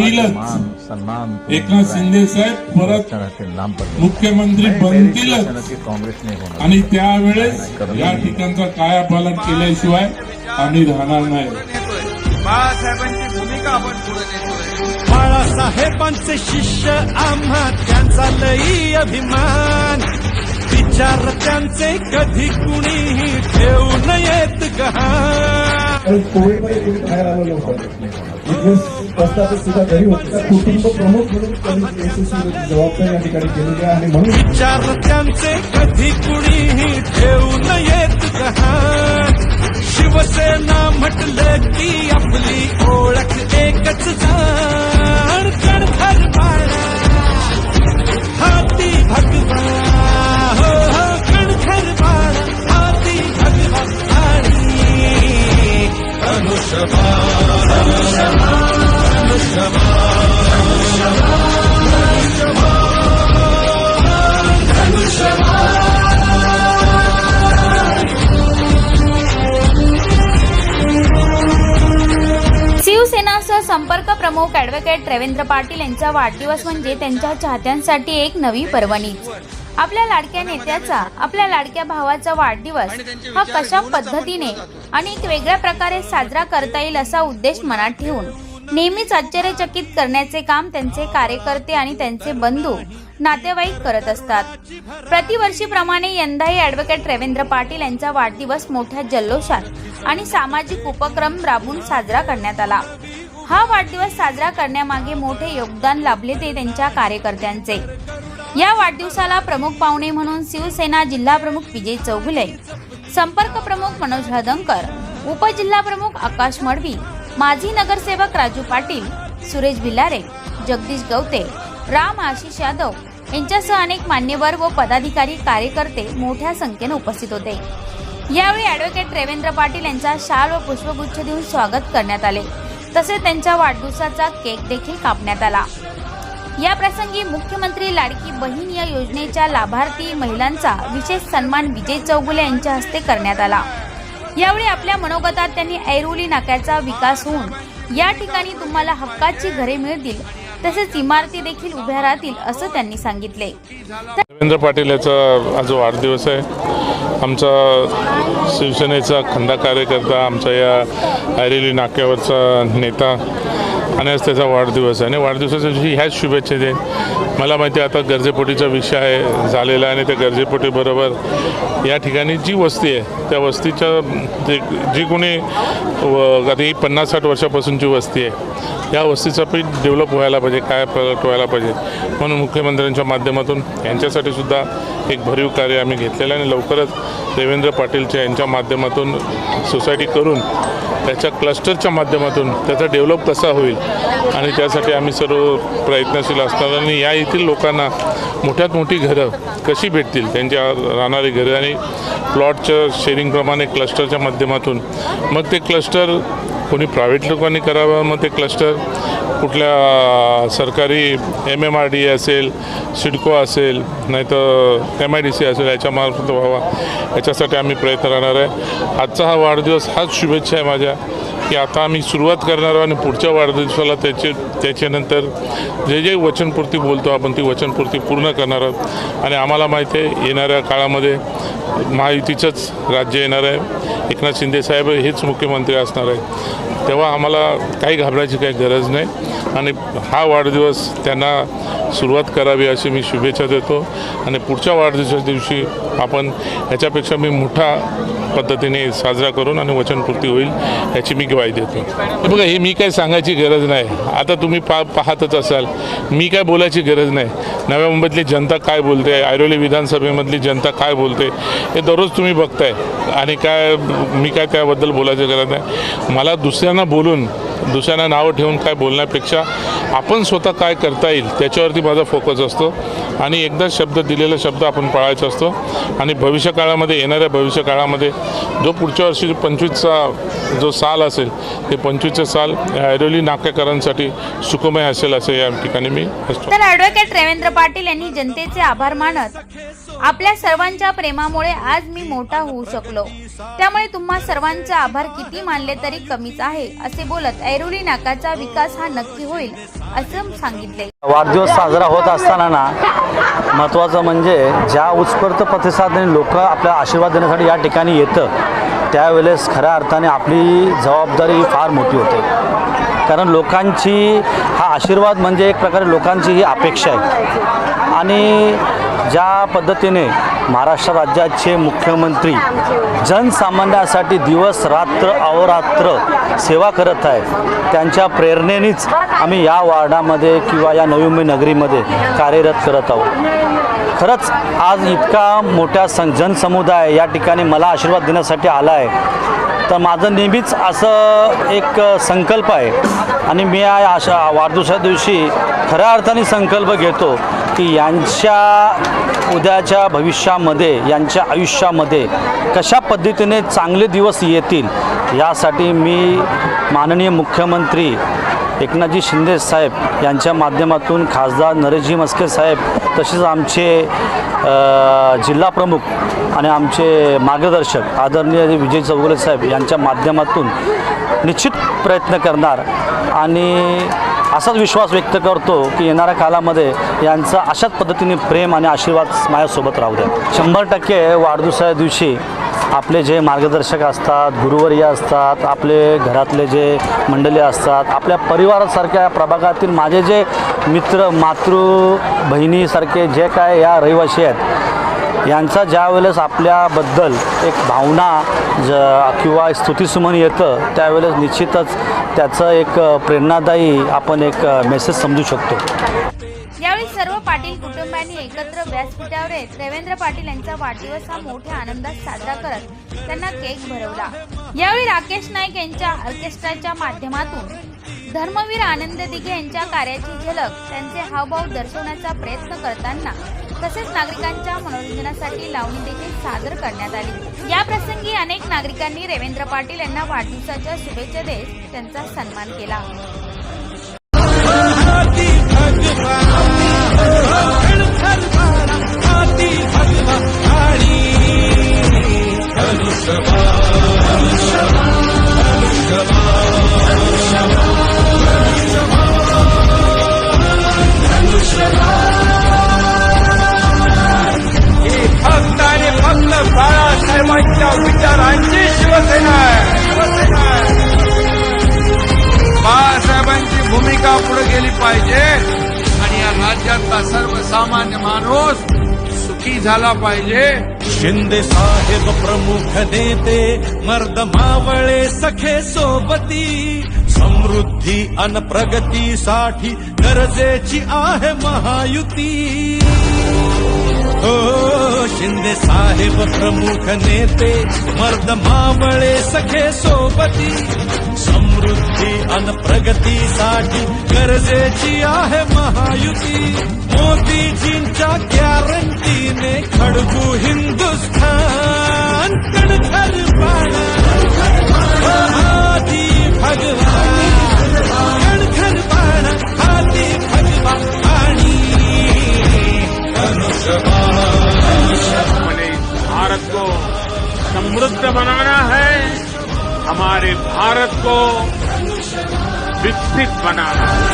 येईलच मान सन्मान एकनाथ शिंदे साहेब परत मुख्यमंत्री बनतीलच. आणि त्यावेळेस या ठिकाणचा कायापालट केल्याशिवाय आम्ही राहणार नाही. बाळासाहेबांची भूमिका आपण पुढे नेतोय. बाळासाहेबांचे शिष्य आम्हा त्यांचा लई अभिमान. विचार त्यांचे कधी कुणीही ठेवू नयेत गहाण. कारण कोविडमध्ये कोणी बाहेर आलं नव्हतं. बिझनेस प्रस्थापित सुद्धा घरी होते. कुटुंब प्रमुख म्हणून त्यांनी यशस्वी जबाबदारी या ठिकाणी केलेली आहे आणि म्हणून विचार त्यांचे कधी कुणीही ठेवून येत शिवसेना म्हटलं की शिवसेनासह संपर्क प्रमुख ऍडव्होकेट रवींद्र पाटील यांचा वाढदिवस म्हणजे त्यांच्या चाहत्यांसाठी एक नवी पर्वणीच. आपल्या लाडक्या नेत्याचा आपल्या लाडक्या भावाचा वाढदिवस हा कशा पद्धतीने आणि एक वेगळ्या प्रकारे साजरा करता येईल असा उद्देश मनात ठेवून. नेहमीच आश्चर्यचकित करण्याचे काम त्यांचे कार्यकर्ते आणि त्यांचे बंधू नातेवाईक करत असतात. प्रतिवर्षीप्रमाणे यंदाही ॲडव्होकेट रवींद्र पाटील यांचा वाढदिवस मोठ्या जल्लोषात आणि सामाजिक उपक्रम राबवून साजरा करण्यात आला. हा वाढदिवस साजरा करण्यामागे मोठे योगदान लाभले ते त्यांच्या कार्यकर्त्यांचे. या वाढदिवसाला प्रमुख पाहुणे म्हणून शिवसेना जिल्हा प्रमुख विजय चौगुले संपर्क प्रमुख मनोज हदंकर उपजिल्हा प्रमुख आकाश मडवी माजी नगरसेवक राजू पाटील सुरेश भिलारे जगदीश गवते राम आशिष यादव यांच्यासह अनेक मान्यवर व पदाधिकारी कार्यकर्ते मोठ्या संख्येने उपस्थित होते. यावेळी ॲडव्होकेट रेवेंद्र पाटील यांचा शाल व पुष्पगुच्छ देऊन स्वागत करण्यात आले. तसेच त्यांच्या वाढदिवसाचा केक देखील कापण्यात आला. या प्रसंगी मुख्यमंत्री लाडकी बहीण या योजनेच्या लाभार्थी महिलांचा विशेष सन्मान विजय चौगुले यांच्या हस्ते करण्यात आला. यावेळी आपल्या मनोगतात त्यांनी ऐरोली नाक्याचा विकास होऊन या ठिकाणी तुम्हाला हक्काची घरे मिळतील तसेच इमारती देखील उभ्या राहतील असं त्यांनी सांगितले. रवींद्र पाटील याचा आज वाढदिवस आहे. आमचा शिवसेनेचा खंदा कार्यकर्ता आमचा या ऐरेली नाक्यावरचा नेता आणि आज त्याचा वाढदिवस आहे. आणि वाढदिवसाच्या दिवशी ह्याच शुभेच्छा देईन. मला माहिती आहे आता गरजेपोटीचा विषय आहे झालेला आहे आणि त्या गरजेपोटीबरोबर या ठिकाणी जी वस्ती आहे त्या वस्तीच्या जे जी कोणी व- आता ही पन्नास साठ वर्षापासूनची वस्ती आहे या वस्तीचा पीठ डेव्हलप व्हायला पाहिजे काय प्रगट व्हायला पाहिजे म्हणून मुख्यमंत्र्यांच्या माध्यमातून यांच्यासाठी सुद्धा एक भरीव कार्य आम्ही घेतलेलं आहे. आणि लवकरच देवेंद्र पाटीलच्या यांच्या माध्यमातून सोसायटी करून त्याच्या क्लस्टरच्या माध्यमातून त्याचा डेव्हलप कसा होईल? आणि त्यासाठी आम्ही सर्व प्रयत्नशील असणार आणि या येथील लोकांना मोठ्यात मोठी घरं कशी भेटतील? त्यांच्या राहणारी घरं आणि प्लॉटच्या शेअरिंगप्रमाणे क्लस्टरच्या माध्यमातून. मग ते क्लस्टर कोणी प्रायव्हेट लोकांनी करावं मग ते क्लस्टर कुठल्या सरकारी एम एम आर डी असेल सिडको असेल नाही तर एम आय डी सी असेल याच्यामार्फत व्हावा. याच्यासाठी आम्ही प्रयत्न राहणार आहे. आजचा हा वाढदिवस हाच शुभेच्छा आहे माझ्या. की आता आम्ही सुरुवात करणार आहोत आणि पुढच्या वाढदिवसाला त्याचे त्याच्यानंतर जे जे वचनपूर्ती बोलतो आपण ती वचनपूर्ती पूर्ण करणार आहोत. आणि आम्हाला माहिती आहे येणाऱ्या काळामध्ये महायुतीचंच राज्य येणार आहे. एकनाथ शिंदे साहेब हेच मुख्यमंत्री असणार आहे तेव्हा आम्हाला काही घाबरायची काही गरज नाही. आणि हा वाढदिवस त्यांना सुरुवात करावी अशी मी शुभेच्छा देतो. आणि पुढच्या वाढदिवसाच्या दिवशी आपण ह्याच्यापेक्षा मी मोठा पद्धतीने साजरा करून आणि वचनपूर्ती होईल याची मी ग्वाही देतो. बघा हे मी काय सांगायची गरज नाही. आता तुम्ही पा पाहतच असाल. मी काय बोलायची गरज नाही. नव्या मुंबईतली जनता काय बोलते? ऐरोली विधानसभेमधली जनता काय बोलते? हे दररोज तुम्ही बघताय. आणि काय मी काय त्याबद्दल बोलायची गरज नाही. मला दुसऱ्यांना बोलून दुसऱ्यांना नावं ठेवून काय बोलण्यापेक्षा आपण स्वतः काय करता येईल त्याच्यावरती माझा फोकस असतो. आणि एकदा शब्द दिलेला शब्द आपण पाळायचा असतो. आणि भविष्यकाळामध्ये येणाऱ्या भविष्यकाळामध्ये जो पुढच्या वर्षी पंचवीसचा जो साल असेल ते पंचवीसचा साल ऐरोली नाक्याकरांसाठी सुखमय असेल असं या ठिकाणी मी असतो. तर ॲडव्होकेट रवींद्र पाटील यांनी जनतेचे आभार मानत आपल्या सर्वांच्या प्रेमामुळे आज मी मोठा होऊ शकलो. त्यामुळे तुम्हा सर्वांचा आभार किती मानले तरी कमीच आहे असे बोलत ऐरोली नाकाचा विकास हा नक्की होईल असं सांगितले. वाढदिवस साजरा होत असताना ना महत्त्वाचं म्हणजे ज्या उत्स्फूर्त प्रतिसादाने लोक आपल्या आशीर्वाद देण्यासाठी या ठिकाणी येतं त्यावेळेस खऱ्या अर्थाने आपली जबाबदारी ही फार मोठी होते. कारण लोकांची हा आशीर्वाद म्हणजे एक प्रकारे लोकांची ही अपेक्षा आहे. आणि ज्या पद्धतीने महाराष्ट्र राज्याचे मुख्यमंत्री जनसामान्यासाठी दिवस रात्र अहोरात्र सेवा करत आहे त्यांच्या प्रेरणेनेच आम्ही या वार्डामध्ये किंवा या नवी मुंबई नगरीमध्ये कार्यरत करत आहोत. खरंच आज इतका मोठा सं जनसमुदाय या ठिकाणी मला आशीर्वाद देण्यासाठी आला आहे. तर माझं नेहमीच असं एक संकल्प आहे आणि मी या अशा वाढदिवसा दिवशी खऱ्या अर्थाने संकल्प घेतो की यांच्या उद्याच्या भविष्यामध्ये यांच्या आयुष्यामध्ये कशा पद्धतीने चांगले दिवस येतील यासाठी मी माननीय मुख्यमंत्री एकनाथजी शिंदे साहेब यांच्या माध्यमातून खासदार नरेशजी मस्के साहेब तसेच आमचे जिल्हाप्रमुख जिल्हा प्रमुख आणि आमचे मार्गदर्शक आदरणीय विजय चौगुले साहेब यांच्या माध्यमातून निश्चित प्रयत्न करणार आणि असाच विश्वास व्यक्त करतो की येणाऱ्या काळामध्ये यांचा अशाच पद्धतीने प्रेम आणि आशीर्वाद माझ्यासोबत राहू द्या. शंभर टक्के वाढदिवसाच्या दिवशी आपले जे मार्गदर्शक असतात गुरुवर्य असतात आपले घरातले जे मंडळी असतात आपल्या परिवारासारख्या प्रभागातील माझे जे मित्र मातृ बहिणीसारखे जे काय या रहिवासी आहेत यांचा ज्या वेळेस आपल्याबद्दल एक भावना ज किंवा स्तुतीसुमन येतं त्यावेळेस निश्चितच त्याचं एक प्रेरणादायी आपण एक मेसेज समजू शकतो. यावेळी सर्व पाटील कुटुंबांनी एकत्र व्यासपीठावर येत देवेंद्र पाटील यांचा वाढदिवस हा मोठ्या आनंदात साजरा करत त्यांना केक भरवला. यावेळी राकेश नाईक यांच्या ऑर्केस्ट्राच्या माध्यमातून धर्मवीर आनंद दिघे यांच्या कार्याची झलक त्यांचे हावभाव दर्शवण्याचा प्रयत्न करताना तसेच नागरिकांच्या मनोरंजनासाठी लावणी देखील सादर करण्यात आली या प्रसंगी अनेक नागरिकांनी रेवेंद्र पाटील यांना वाढदिवसाच्या शुभेच्छा देत त्यांचा सन्मान केला हाती झाला पाहिजे. शिंदे साहेब प्रमुख नेते मर्द मावळे सखे सोबती समृद्धी अन प्रगतीसाठी गरजेची आहे महायुती. हो शिंदे साहेब प्रमुख नेते मर्द मावळे सखे सोबती समृद्धी अन प्रगतीसाठी गरजेची आहे महायुती. मोदीजींच्या गॅरंटीने खडकू हिंदुस्थान कणखर पाणा हाती भगवान कणखर पाणा हाती भगवान आणि भारत को समृद्ध बनाना है हमारे भारत को विकसित बनाना है।